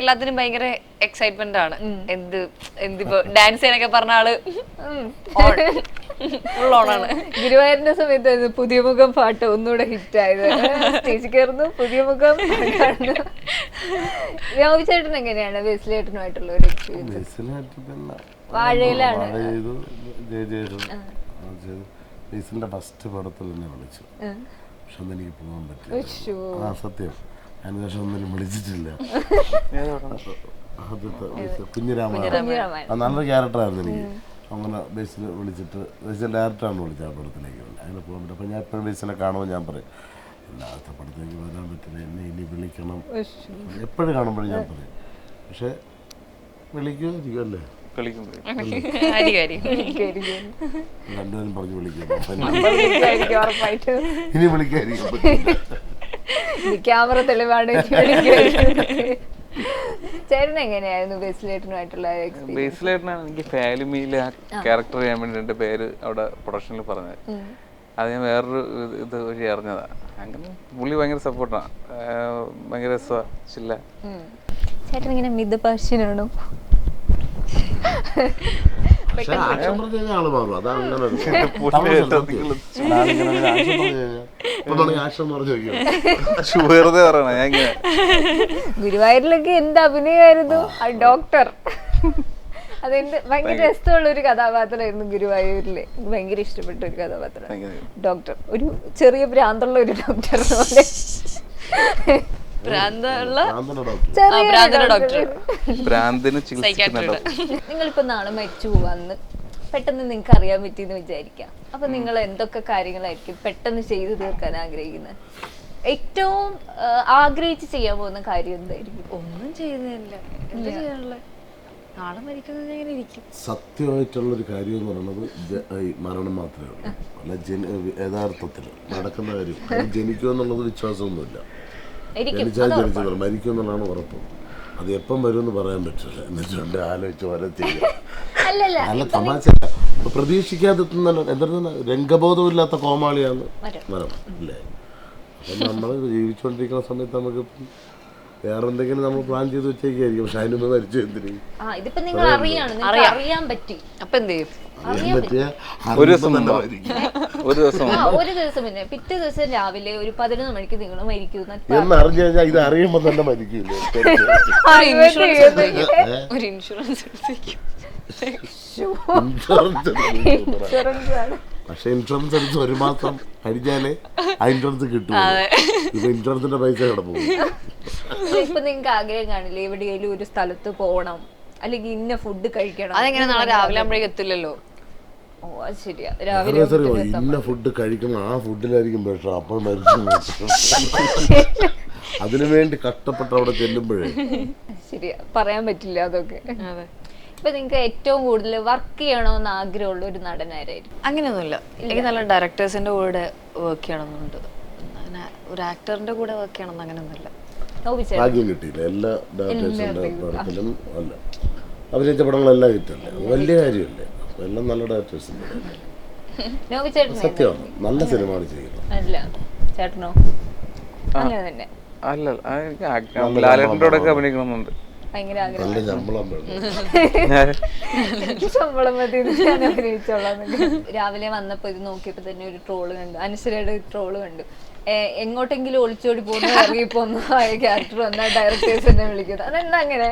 എല്ലാത്തിനും ഭയങ്കര എക്സൈറ്റ്മെന്റ് ആണ്. എന്ത് എന്തിപ്പോ ഡാൻസ് ചെയ്യാനൊക്കെ പറഞ്ഞ ആൾ ഫുൾ ഓണാണ് ഗുരുവായൂരിന്റെ സമയത്തായിരുന്നു പുതിയ മുഖം പാട്ട് ഒന്നുകൂടെ ഹിറ്റ് ആയത്. സ്റ്റേജ് കയറുന്നു പുതിയ മുഖം കാണുന്നു. ചേട്ടൻ എങ്ങനെയാണ് ബേസിലേട്ടനുമായിട്ടുള്ള ഒരു എക്സ്പീരിയൻസ് വാഴയിലാണ്. വാഴ ചെയ്തു. ജയ ചെയ്തു ചെയ്തു ഫസ്റ്റ് പടത്തിൽ എന്നെ വിളിച്ചു. പക്ഷെ അന്ന് എനിക്ക് പോകാൻ പറ്റില്ല. ആ സത്യം. അതിനുശേഷം ഒന്നിനും വിളിച്ചിട്ടില്ല. ആദ്യത്തെ കുഞ്ഞിരാമായണം. നല്ലൊരു ക്യാരക്ടറായിരുന്നു എനിക്ക് അങ്ങനെ ബേസിൽ വിളിച്ചിട്ട് ബേസിൽ ഡയറക്ടറാണ് വിളിച്ചത് ആ പടത്തിലേക്ക് അങ്ങനെ പോകാൻ പറ്റും അപ്പോൾ ഞാൻ എപ്പോഴും ബേസിനെ കാണുമ്പോൾ ഞാൻ പറയും എല്ലാത്ത പടത്തേക്ക് വരാൻ പറ്റില്ല. എന്നെ ഇനി വിളിക്കണം. എപ്പോഴും കാണുമ്പോഴും ഞാൻ പറയും. പക്ഷേ വിളിക്കുമായിരിക്കും അല്ലേ? കളിക്കുന്നത് രണ്ടുപേരും പറഞ്ഞു വിളിക്കും. ഇനി വിളിക്കായിരിക്കും. ക്യാമറ തെളിവാണ് ചേട്ടൻ എങ്ങനെയായിരുന്നു ബേസിലേട്ടനുമായിട്ടുള്ള ബേസിലേട്ടനാണ് എനിക്ക് ഫാലിമിയിലെ ആ ക്യാരക്ടർ ചെയ്യാൻ വേണ്ടി എന്റെ പേര് അവിടെ പ്രൊഡക്ഷനിൽ പറഞ്ഞത്. അത് ഞാൻ വേറൊരു ഇത് വഴി അറിഞ്ഞതാ. അങ്ങനെ പുള്ളി ഭയങ്കര സപ്പോർട്ടാണ് ഭയങ്കര രസമാണ് ചില്ല. ചേട്ടൻ ഇങ്ങനെ മിതഭാഷ്യനാണോ പക്ഷേ ആക്ഷൻ പറഞ്ഞു കഴിഞ്ഞാൽ ആൾ മാറും. അതാണ് അങ്ങനെ ഒരു ഇപ്പൊ ആക്ഷൻ പറഞ്ഞു വെറുതെ പറയണ ഞാൻ ഇങ്ങനെ. ഗുരുവായൂരിലൊക്കെ എന്ത് അഭിനയമായിരുന്നു? ആ. ഡോക്ടർ അതെന്ത്? ഭയങ്കര രസമുള്ള ഒരു കഥാപാത്രമായിരുന്നു ഗുരുവായൂരിലെ. എനിക്ക് ഭയങ്കര ഇഷ്ടപ്പെട്ട ഒരു കഥാപാത്രം ഡോക്ടർ ഒരു ചെറിയ ഭ്രാന്തുള്ള ഒരു ഡോക്ടർ പോലെ. നിങ്ങളിപ്പോ നാളെ മരിച്ചു പോവാന്ന് പെട്ടെന്ന് നിങ്ങൾക്ക് അറിയാൻ പറ്റിയെന്ന് വിചാരിക്കാം. അപ്പൊ നിങ്ങൾ എന്തൊക്കെ കാര്യങ്ങളായിരിക്കും പെട്ടെന്ന് ചെയ്തു തീർക്കാൻ ആഗ്രഹിക്കുന്നത് ഏറ്റവും ആഗ്രഹിച്ച് ചെയ്യാൻ പോകുന്ന കാര്യം എന്തായിരിക്കും? ഒന്നും ചെയ്യുന്നില്ല. എന്താ ചെയ്യാനുള്ളത് നാളെ മരിക്കുന്നത് എങ്ങനെ ഇരിക്കും. സത്യമായിട്ടുള്ളൊരു കാര്യം എന്ന് പറയുന്നത് ഈ മരണം മാത്രമേ ഉള്ളൂ. അല്ല യഥാർത്ഥത്തിൽ നടക്കുന്ന കാര്യം. ജനിക്കുക എന്നുള്ളത് വിശ്വാസമൊന്നുമില്ല. ജനിച്ചാൽ ജനിച്ചു മരിക്കും എന്നുള്ളതാണ് ഉറപ്പ്. അത് എപ്പം വരും എന്ന് പറയാൻ പറ്റില്ല. എന്നിട്ടുണ്ട് ആലോചിച്ച് അല്ലല്ല. നല്ല തമാശ പ്രതീക്ഷിക്കാതെ എന്താണ് രംഗബോധമില്ലാത്ത കോമാളിയാണ് മരം അല്ലേ? അപ്പം നമ്മൾ ജീവിച്ചുകൊണ്ടിരിക്കുന്ന സമയത്ത് നമുക്ക് വേറെ എന്തെങ്കിലും നമ്മൾ പ്ലാൻ ചെയ്ത് വെച്ചേക്കായിരിക്കും. പക്ഷെ അതിനൊന്ന് മരിച്ചു എന്തിന്? ആ ഇതിപ്പോ നിങ്ങൾ അറിയാണ്. നിങ്ങൾക്ക് അറിയാൻ പറ്റി. അപ്പൊ എന്ത് ചെയ്യും? അറിയാൻ പറ്റിയ ഒരു ദിവസം മുമ്പ്. ഒരു ദിവസം ആ ഒരു ദിവസം പിന്നെ പിറ്റേ ദിവസം രാവിലെ ഒരു പതിനൊന്ന് മണിക്ക് നിങ്ങൾ മരിക്കുന്നു എന്ന് അറിഞ്ഞു കഴിഞ്ഞാൽ ഇത് അറിയുമ്പോൾ തന്നെ മരിക്കില്ലേ ഒരു ഇൻഷുറൻസ് എടുത്തേക്കും ഇൻഷുറൻസ് എടുത്ത് പക്ഷെ ഇൻഷുറൻസ് എടുത്ത് ഒരു മാസം കഴിഞ്ഞാലേ ആ ഇൻഷുറൻസ് കിട്ടും ഇപ്പൊ ഇൻഷുറൻസിന്റെ പൈസ കിടപ്പും ഇപ്പൊ നിങ്ങൾക്ക് ആഗ്രഹം കാണില്ലേ? എവിടെയെങ്കിലും ഒരു സ്ഥലത്ത് പോകണം അല്ലെങ്കിൽ ഇന്ന ഫുഡ് കഴിക്കണം. അതെങ്ങനെ നാളെ രാവിലെ ആകുമ്പോഴേക്ക് എത്തില്ലല്ലോ? ഓ അത് ശരിയാ. രാവിലെ അറിയോ ഇന്ന ഫുഡ് കഴിക്കണം. ആ ഫുഡിലായിരിക്കും ബെറ്റർ അപ്പോൾ മരിച്ചു അതിനു വേണ്ടി കഷ്ടപ്പെട്ട് അവിടെ ചെല്ലുമ്പോഴേ. ശരിയാ. പറയാൻ പറ്റില്ല അതൊക്കെ. അതെ. ഇപ്പൊ നിങ്ങൾക്ക് ഏറ്റവും കൂടുതൽ വർക്ക് ചെയ്യണമെന്ന് ആഗ്രഹമുള്ള ഒരു നടനായിരുന്നു അങ്ങനെയൊന്നുമില്ല. എനിക്ക് നല്ല ഡയറക്ടേഴ്സിന്റെ കൂടെ വർക്ക് ചെയ്യണമെന്നുണ്ട്. അങ്ങനെ ഒരു ആക്ടറിന്റെ കൂടെ വർക്ക് ചെയ്യണമെന്ന് അങ്ങനെയൊന്നുമില്ല. ഭാഗ്യം കിട്ടിയില്ല. എല്ലാ ഡയറക്ടേഴ്സിന്റെ പടത്തിലും അല്ല. അഭിനയിച്ച പടങ്ങളെല്ലാം കിട്ടല്ലേ വലിയ കാര്യമല്ലേ. അപ്പൊ എല്ലാം നല്ല ഡയറക്ടേഴ്സിന്റെ സത്യമാണ്. നല്ല സിനിമ ചെയ്യുന്നത്. അല്ല. എനിക്ക് ലാലേട്ടന്റെ അഭിനയിക്കണമെന്നുണ്ട്. നല്ല ശമ്പളം ഞാൻ എനിക്ക് ശമ്പളം മതി. ഞാൻ അഭിനയിച്ചോളാം എന്നൊക്കെ. രാവിലെ വന്നപ്പോ ഇത് നോക്കിയപ്പോ തന്നെ ഒരു ട്രോൾ കണ്ടു. അനുസരയുടെ ട്രോൾ കണ്ടു. എങ്ങോട്ടെങ്കിലും ഒളിച്ചോടി പോകുന്ന ഇറങ്ങി പോകുന്ന ആയ ക്യാരക്ടർ വന്ന ഡയറക്ടേഴ്സിനെ വിളിക്കുന്നത്. അതെന്താ അങ്ങനെ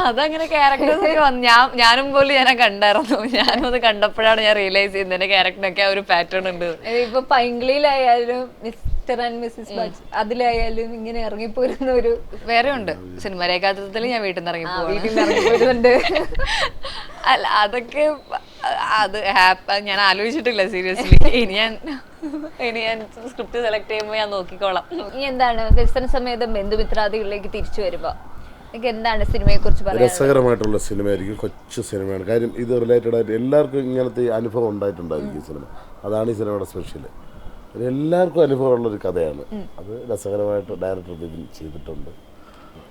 അതങ്ങനെ ക്യാരക്ടേഴ്സ് ഒക്കെ വന്നു ഞാൻ ഞാനും പോലും ഞാൻ കണ്ടായിരുന്നു. ഞാനും അത് കണ്ടപ്പോഴാണ് ഞാൻ റിയലൈസ് ചെയ്യുന്നത്. എന്റെ ക്യാരക്ടറിനൊക്കെ ആ ഒരു പാറ്റേൺ ഉണ്ട്. ഇപ്പൊ പൈങ്കിളിയിലായാലും മിസ്റ്റർ ആൻഡ് മിസ്സിസ് ബച്ച് അതിലായാലും ഇങ്ങനെ ഇറങ്ങിപ്പോരുന്ന ഒരു വേറെ ഉണ്ട്. സിനിമ രേഖാചിത്രത്തിൽ ഞാൻ വീട്ടിൽ നിന്ന് ഇറങ്ങി ആ, വീട്ടിൽ നിന്ന് ഇറങ്ങിപ്പോരുന്നുണ്ട്. അല്ല അതൊക്കെ അത് ഹാപ്പ ഞാൻ ആലോചിച്ചിട്ടില്ല സീരിയസ്ലി ഇനി ഞാൻ ഇനി ഞാൻ സ്ക്രിപ്റ്റ് സെലക്ട് ചെയ്യുമ്പോൾ ഞാൻ നോക്കിക്കോളാം. ഇനി എന്താണ്? വ്യസന സമേതം ബന്ധുമിത്രാദികളിലേക്ക് തിരിച്ചു വരുമ്പോ? എന്താണ് സിനിമയെ കുറിച്ച് രസകരമായിട്ടുള്ള സിനിമയായിരിക്കും കൊച്ചു സിനിമയാണ്. കാര്യം ഇത് റിലേറ്റഡ് ആയിട്ട് എല്ലാവർക്കും ഇങ്ങനത്തെ അനുഭവം ഉണ്ടായിട്ടുണ്ടായിരിക്കും ഈ സിനിമ. അതാണ് ഈ സിനിമയുടെ സ്പെഷ്യൽ എല്ലാവർക്കും അനുഭവമുള്ള ഒരു കഥയാണ്. അത് രസകരമായിട്ട് ഡയറക്ടർ ചെയ്തിട്ടുണ്ട്.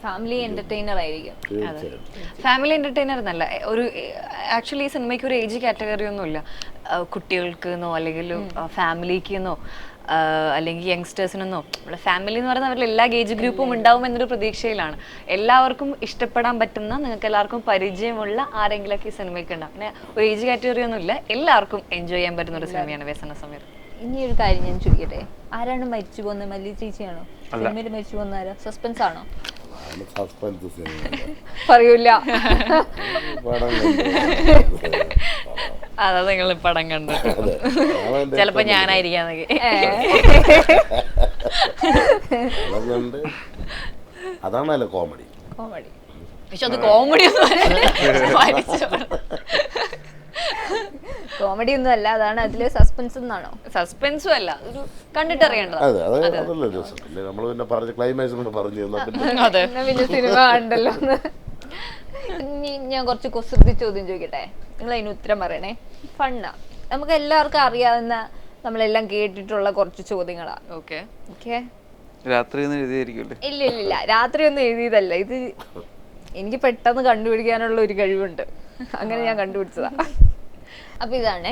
ഫാമിലി എന്റർടൈനർ ആയിരിക്കും. ഫാമിലി എന്റർടൈനർ എന്നല്ല ഒരു ആക്ച്വലി ഈ സിനിമയ്ക്ക് ഒരു ഏജ് കാറ്റഗറി ഒന്നുമില്ല. ഇല്ല കുട്ടികൾക്ക് എന്നോ അല്ലെങ്കിൽ ഫാമിലിക്ക് എന്നോ അല്ലെങ്കിൽ യങ്സ്റ്റേഴ്സിനൊന്നോ നമ്മുടെ ഫാമിലി എന്ന് പറയുന്ന അവരിൽ എല്ലാ ഏജ് ഗ്രൂപ്പും ഉണ്ടാവും എന്നൊരു പ്രതീക്ഷയിലാണ്. എല്ലാവർക്കും ഇഷ്ടപ്പെടാൻ പറ്റുന്ന നിങ്ങൾക്ക് എല്ലാവർക്കും പരിചയമുള്ള ആരെങ്കിലുമൊക്കെ ഈ സിനിമയ്ക്ക് ഉണ്ടാവും. പിന്നെ ഒരു ഏജ് കാറ്റഗറി ഒന്നും ഇല്ല എല്ലാവർക്കും എൻജോയ് ചെയ്യാൻ പറ്റുന്ന ഒരു സിനിമയാണ് വ്യസന സമയത്ത്. ഇനി ഒരു കാര്യം ഞാൻ ചോദിക്കട്ടെ? ആരാണ് മരിച്ചു പോകുന്നത് മല്ലി ചേച്ചിയാണോ? സിനിമയിൽ മരിച്ചു പോകുന്ന ആരാ സസ്പെൻസ് ആണ്? സസ്പെൻസ് പറയൂല. അതാ നിങ്ങൾ പടം കണ്ടു. ചെലപ്പോ ഞാനായിരിക്കാന്നൊക്കെ അതാണല്ലോ കോമഡി കോമഡി പക്ഷെ അത് കോമഡി ഒന്നും കോമഡി ഒന്നും അല്ല അതാണ് അതിൽ സസ്പെൻസ് എന്നാണോ സസ്പെൻസും അല്ല ഒരു കണ്ടിട്ടറിയേണ്ടതാ. അതെ അത് അതല്ലേ രസം പിന്നെ നമ്മൾ പിന്നെ പറഞ്ഞ ക്ലൈമാക്സ് കൊണ്ട് പറഞ്ഞു തന്നാ പിന്നെ അതെ. എന്നാ പിന്നെ സിനിമ കണ്ടല്ലോ ഇനി ഞാൻ കുറച്ച് കുസൃതി ചോദ്യം ചോദിക്കട്ടെ? നിങ്ങൾ അതിന് ഉത്തരം പറയണേ. ഫണ്ണാ. നമുക്ക് എല്ലാവർക്കും അറിയാവുന്ന നമ്മളെല്ലാം കേട്ടിട്ടുള്ള കുറച്ച് ചോദ്യങ്ങളാ. ഓക്കെ. ഓക്കെ? രാത്രി ഒന്ന് എഴുതിയായിരിക്കുമല്ലേ ഇല്ല ഇല്ല ഇല്ല രാത്രി ഒന്നും എഴുതിയതല്ല. ഇത് എനിക്ക് പെട്ടെന്ന് കണ്ടുപിടിക്കാനുള്ള ഒരു കഴിവുണ്ട്. അങ്ങനെ ഞാൻ കണ്ടുപിടിച്ചതാ. അപ്പൊ ഇതാണ്.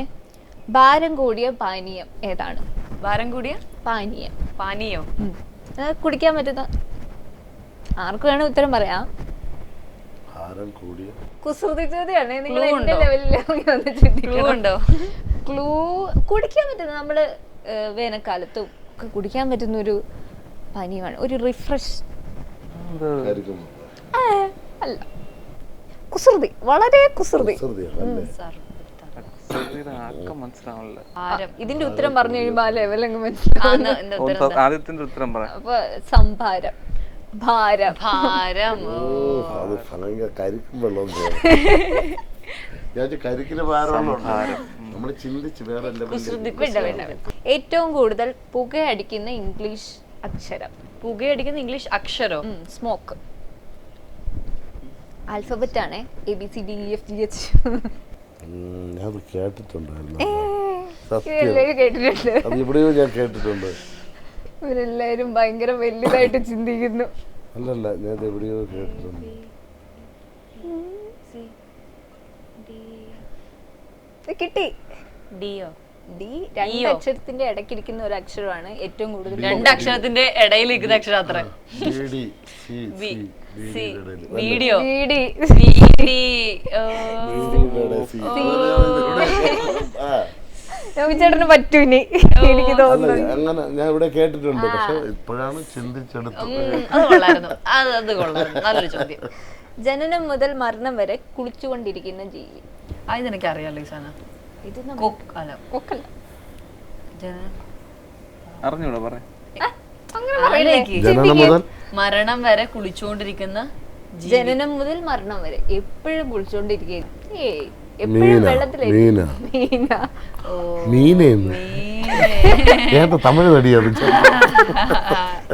ഭാരം കൂടിയ പാനീയം ഏതാണ്? ഭാരം കൂടിയ? പാനീയം. പാനീയം? കുടിക്കാൻ പറ്റുന്ന? ആർക്ക് വേണം ഉത്തരം പറയാം. ഭാരം കൂടിയ? കുസൃതി ചോദ്യമാണ്. നിങ്ങൾ എന്റെ? ലെവലിൽ ഒന്ന് ക്ലൂ ഉണ്ടോ? ക്ലൂ കുടിക്കാൻ പറ്റുന്ന നമ്മൾ ഏഹ്, വേനൽക്കാലത്തും ഒക്കെ കുടിക്കാൻ പറ്റുന്ന ഒരു പാനീയമാണ്. ഒരു റിഫ്രഷ് അല്ല. കുസൃതി. വളരെ കുസൃതി. ഇതിന്റെ ഉത്തരം പറഞ്ഞു കഴിയുമ്പോ ആ ലെവൽ അങ്ങ് മനസ്സിലാവും? ആദ്യത്തിന്റെ ഉത്തരം പറ. അപ്പൊ സംഭാരം. ഭാരം. ഭാരം. ഓ. ഓ, അത് ഭയങ്കര കരിക്കും വെള്ളം ഞാൻ കരിക്കിന് ഭാരമാണ് നമ്മൾ ചിന്തിച്ച് വേറെ. ഏറ്റവും കൂടുതൽ പുകയടിക്കുന്ന ഇംഗ്ലീഷ് അക്ഷരം. പുകയടിക്കുന്ന ഇംഗ്ലീഷ് അക്ഷരം? സ്മോക്ക് ആൽഫബറ്റ് ആണ്. A B C D E F G H ഞാൻ അത് കേട്ടിട്ടുണ്ടായിരുന്നു സത്യം. കേട്ടിട്ടുണ്ട്. അത് ഇവിടെയോ ഞാൻ കേട്ടിട്ടുണ്ട്. ഇവരെല്ലാരും ഭയങ്കര വലുതായിട്ട് ചിന്തിക്കുന്നു. അല്ലല്ല ഞാൻ എവിടെയോ കേട്ടിട്ടുണ്ട്. കിട്ടി. ഡിയോ? ഡി രണ്ട്? അക്ഷരത്തിന്റെ ഇടയ്ക്കിരിക്കുന്ന ഒരു അക്ഷരമാണ് ഏറ്റവും കൂടുതൽ രണ്ട് അക്ഷരത്തിന്റെ ഇടയിൽ ഇരിക്കുന്ന അക്ഷരം അത്ര. B D C C B C. ഡിയുടെ ഇടയിൽ. വീഡിയോ ചേട്ടന് പറ്റൂ ഇനി. എനിക്ക് തോന്നുന്നു. അങ്ങനെ ഞാൻ ഇവിടെ കേട്ടിട്ടുണ്ട് പക്ഷെ ഇപ്പോഴാണ് ചിന്തിച്ചെടുത്തത്. ജനനം മുതൽ മരണം വരെ കുളിച്ചുകൊണ്ടിരിക്കുന്ന ജീവി. ആ ഇതെനിക്ക് അറിയാലോ ഈ സാധനം ഇത് നമ്മ- കൊക്ക് അല്ല. കൊക്കല്ല. ജന- അറിഞ്ഞൂടാ പറ. അങ്ങനെ പറയല്ലേ? ജനനം മുതൽ മരണം വരെ കുളിച്ചുകൊണ്ടിരിക്കുന്ന. ജനനം മുതൽ മരണം വരെ എപ്പോഴും കുളിച്ചുകൊണ്ടിരിക്കുകയും ഏയ് എപ്പോഴും മീന വെള്ളത്തിലെ മീന. മീന. ഓ മീനേന്ന്. മീനെ. ഏതാ തമിഴ് നടിയാണ്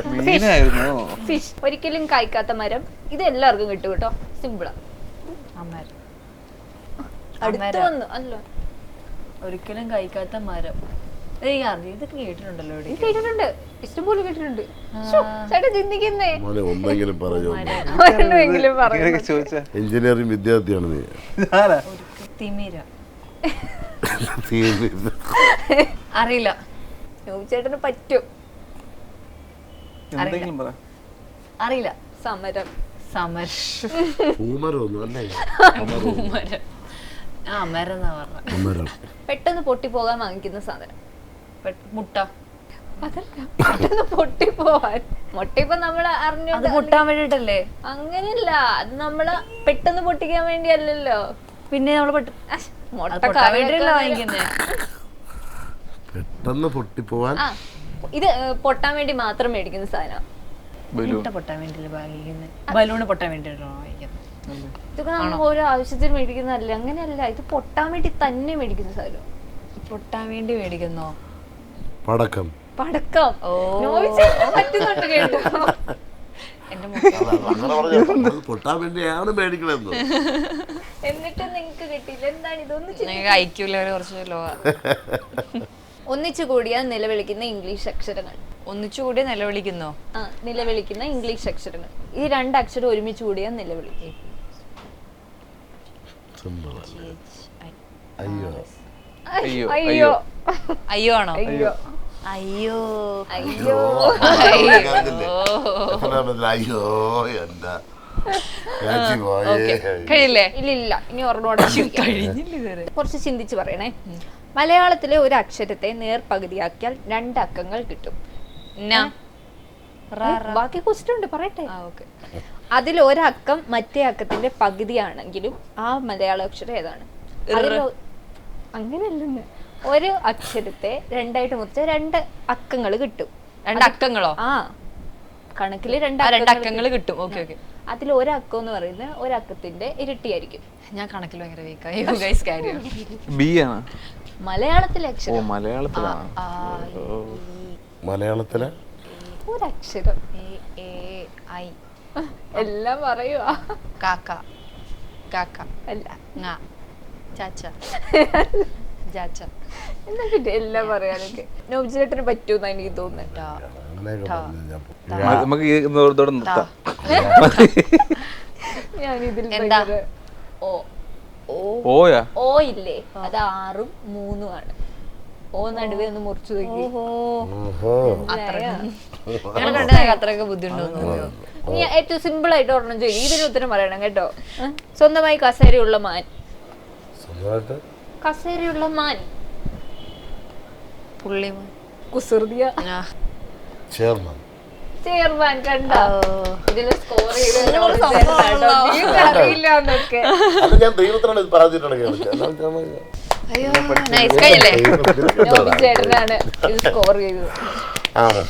മീനായിരുന്നോ. ഫിഷ് ഒരിക്കലും കായ്ക്കാത്ത മരം. ഇത് എല്ലാവർക്കും കിട്ടും കേട്ടോ. സിമ്പിളാ. അമരം. അടുത്ത് അമരം. വന്നു അല്ല. ഒരിക്കലും കഴിക്കാത്ത മരം. ഏയ് അറിയാം ഇതൊക്കെ കേട്ടിട്ടുണ്ടല്ലോ ഇവിടെ ഇത് കേട്ടിട്ടുണ്ട്. ഇഷ്ടംപോലെ കേട്ടിട്ടുണ്ട്. ശ്ശോ, ചേട്ടാ ചിന്തിക്കുന്നേ. മോനെ ഒന്നെങ്കിലും പറയോ ഒരെണ്ണമെങ്കിലും എഞ്ചിനീയറിംഗ് വിദ്യാർത്ഥിയാണ് നീ. തിമിര. അറിയില്ല. ചേട്ടന് പറ്റും. എന്തെങ്കിലും പറ. അറിയില്ല. സമരം. സമരം. ആ മരം പൂമരം പെട്ടെന്ന് പൊട്ടിപ്പോകാൻ വാങ്ങിക്കുന്ന സാധനം. മുട്ട. അതല്ല പെട്ടെന്ന് പൊട്ടിപ്പോവാൻ. മുട്ട ഇപ്പൊ നമ്മൾ അറിഞ്ഞു അത് പൊട്ടാൻ വേണ്ടിട്ടല്ലേ അങ്ങനെയല്ല അത് നമ്മൾ പെട്ടെന്ന് പൊട്ടിക്കാൻ വേണ്ടിയല്ലല്ലോ. പിന്നെ നമ്മൾ മുട്ട വേണ്ടിയല്ല വാങ്ങിക്കുന്നേ? പെട്ടെന്ന് പൊട്ടിപ്പോവാൻ. ഇത് പൊട്ടാൻ വേണ്ടി മാത്രം മേടിക്കുന്ന സാധനം. മുട്ട പൊട്ടാൻ വേണ്ടി വാങ്ങിക്കുന്നത് ബലൂണ് പൊട്ടാൻ വേണ്ടിയിട്ടാണോ വാങ്ങിക്കുന്നത് ഇതൊക്കെ നമ്മൾ ഓരോ ആവശ്യത്തിന് മേടിക്കുന്നതല്ല? അങ്ങനെയല്ല. ഇത് പൊട്ടാൻ വേണ്ടി തന്നെ മേടിക്കുന്ന സാധനം. പൊട്ടാൻ വേണ്ടി മേടിക്കുന്നോ? പടക്കം. പടക്കം. പറ്റുന്നുണ്ട് കേട്ടോ. പൊട്ടാൻ വേണ്ടിയാണ് എന്നിട്ട് നിങ്ങക്ക് കിട്ടിയില്ല. എന്താണ് ഇതൊന്നും കുറച്ച് ഒന്നിച്ചു നിലവിളിക്കുന്ന ഇംഗ്ലീഷ് അക്ഷരങ്ങൾ. ഒന്നിച്ചുകൂടി നിലവിളിക്കുന്നോ? ആ നിലവിളിക്കുന്ന ഇംഗ്ലീഷ് അക്ഷരങ്ങൾ. ഈ രണ്ട് അക്ഷരം ഒരുമിച്ച് കൂടിയാൽ നിലവിളി. അയ്യോ. അയ്യോ. അയ്യോ. അയ്യോ. ആണോ? അയ്യോ. അയ്യോ. അയ്യോ. അയ്യോ. എന്താ? കഴിയില്ലേ? ഇല്ലില്ല. ഇനി ഒരെണ്ണോടെ കുറച്ച് ചിന്തിച്ച് പറയണേ. മലയാളത്തിലെ ഒരു അക്ഷരത്തെ നേർപകുതിയാക്കിയാൽ രണ്ട് അക്കങ്ങൾ കിട്ടും. ന. ബാക്കി ക്വസ്റ്റ്യൻ ഉണ്ട്. പറയട്ടെ. ആ ഓക്കെ. അതിൽ ഒരക്കം മറ്റേ അക്കത്തിന്റെ പകുതിയാണെങ്കിലും ആ മലയാള അക്ഷരം ഏതാണ്? അങ്ങനെയല്ല അങ്ങനെയല്ലെന്ന്. ഒരു അക്ഷരത്തെ രണ്ടായിട്ട് മുറിച്ച രണ്ട് അക്കങ്ങൾ കിട്ടും. രണ്ട് അക്കങ്ങളോ? ആ. കണക്കിൽ രണ്ട് ആ രണ്ട് അക്കങ്ങൾ അക്കങ്ങൾ കിട്ടും. Okay okay. അതിൽ ഒരക്കം എന്ന് പറയുന്നത് ഒരക്കത്തിന്റെ ഇരട്ടിയായിരിക്കും. ഞാൻ കണക്കിൽ ഭയങ്കര ആണ്. മലയാളത്തിലെ അക്ഷരം. മലയാളത്തിലാണ്. മലയാളത്തിലെ? ഒരക്ഷരം. എ ഐ എല്ലാം പറയുവാ. കാക്ക. കാക്ക. അല്ല. ചാച്ച. ചാച്ച. എന്നാ പിന്നെ എല്ലാം പറയാനൊക്കെ. നോബിചേട്ടന് പറ്റൂന്നാ എനിക്ക് തോന്നുന്നത്. ടാ. അങ്ങനെയൊക്കെ ഞാൻ നമുക്ക് ഈ ഇതോടെ നിർത്താം ഞാൻ ഇതിൽ എന്താ? ഭയങ്കര- ഓ ഓ. ഓയാ? ഓ ഇല്ലേ? അത് ആറും മൂന്നും ആണ്. ഓ നടുവേ ഒന്ന് മുറിച്ചു നോക്കി. അത്രയൊക്കെ ബുദ്ധിമുട്ടൊന്നും ഏറ്റവും സിമ്പിൾ ആയിട്ട് ഒരെണ്ണം ചോദിക്കും ഇതിന് ഉത്തരം പറയണം കേട്ടോ? സ്വന്തമായി കസേരയുള്ള മാൻ. കസേരയുള്ള മാൻ. പുള്ളി കുസൃതിയ. ആ. ചേർന്ന് ചെയർമാൻ കണ്ടോ? ഇതിൽ സ്കോർ സംഭവമാണല്ലോ. അറിയില്ല എന്നൊക്കെ. അത് ഞാൻ ദൈവത്തിനാണ് ഇത് പറഞ്ഞിട്ടുണ്ടെങ്കിൽ അയ്യോ നൈസ് കഴിഞ്ഞല്ലേ? നോബി ചേട്ടനാണ് ഇത് സ്കോർ ചെയ്തത്. ആണ്?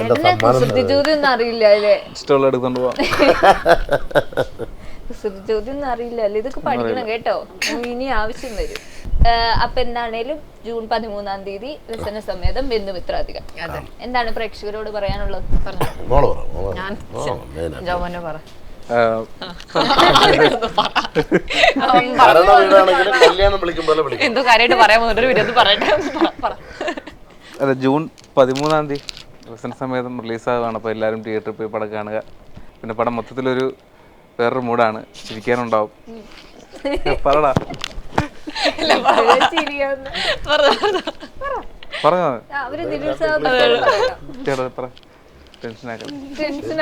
എന്റെ ചേട്ടനെ സമ്മാനം അറിയില്ല അല്ലേ ഇഷ്ടമുള്ള എടുത്തോണ്ട് പോവാം. കുസൃതി അറിയില്ല അല്ലേ? ഇതൊക്കെ പഠിക്കണം കേട്ടോ. ഇനി ആവശ്യം വരും. അപ്പൊ എന്താണേലും ജൂൺ പതിമൂന്നാം തീയതി വ്യസന സമേതം ബന്ധുമിത്രാധികം എന്താണ് പ്രേക്ഷകരോട് പറയാനുള്ളത്? ഞാൻ. ജോമോനെ പറ. എന്തോ കാര്യമായിട്ട് പറയാൻ പറയട്ടെ. അല്ല ജൂൺ പതിമൂന്നാം തീയതി റെസൻ സമേതം റിലീസാകുകയാണ് അപ്പോൾ എല്ലാവരും തിയേറ്ററിൽ പോയി പടം കാണുക. പിന്നെ പടം മൊത്തത്തിലൊരു വേറൊരു മൂഡാണ്. ചിരിക്കാനുണ്ടാവും. പറടാ. പറഞ്ഞോ? ടെൻഷനാക്കി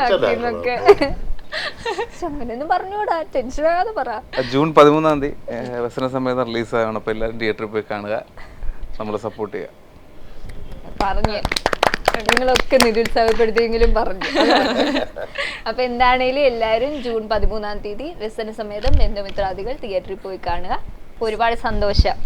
ആ, അങ്ങനെയൊന്നും പറഞ്ഞൂടാ ടെൻഷൻ ആകാതെ പറ. ജൂൺ പതിമൂന്നാം തീയതി വ്യസന സമേതം റിലീസാകുകയാണ് അപ്പോൾ എല്ലാവരും തിയേറ്ററിൽ പോയി കാണുക. നമ്മളെ സപ്പോർട്ട് ചെയ്യുക. പറഞ്ഞു. നിങ്ങളൊക്കെ നിരുത്സാഹപ്പെടുത്തിയെങ്കിലും പറഞ്ഞു. അപ്പൊ എന്താണേലും എല്ലാവരും ജൂൺ പതിമൂന്നാം തീയതി വ്യസന സമേതം ബന്ധുമിത്രാദികൾ തിയേറ്ററിൽ പോയി കാണുക. ഒരുപാട് സന്തോഷം.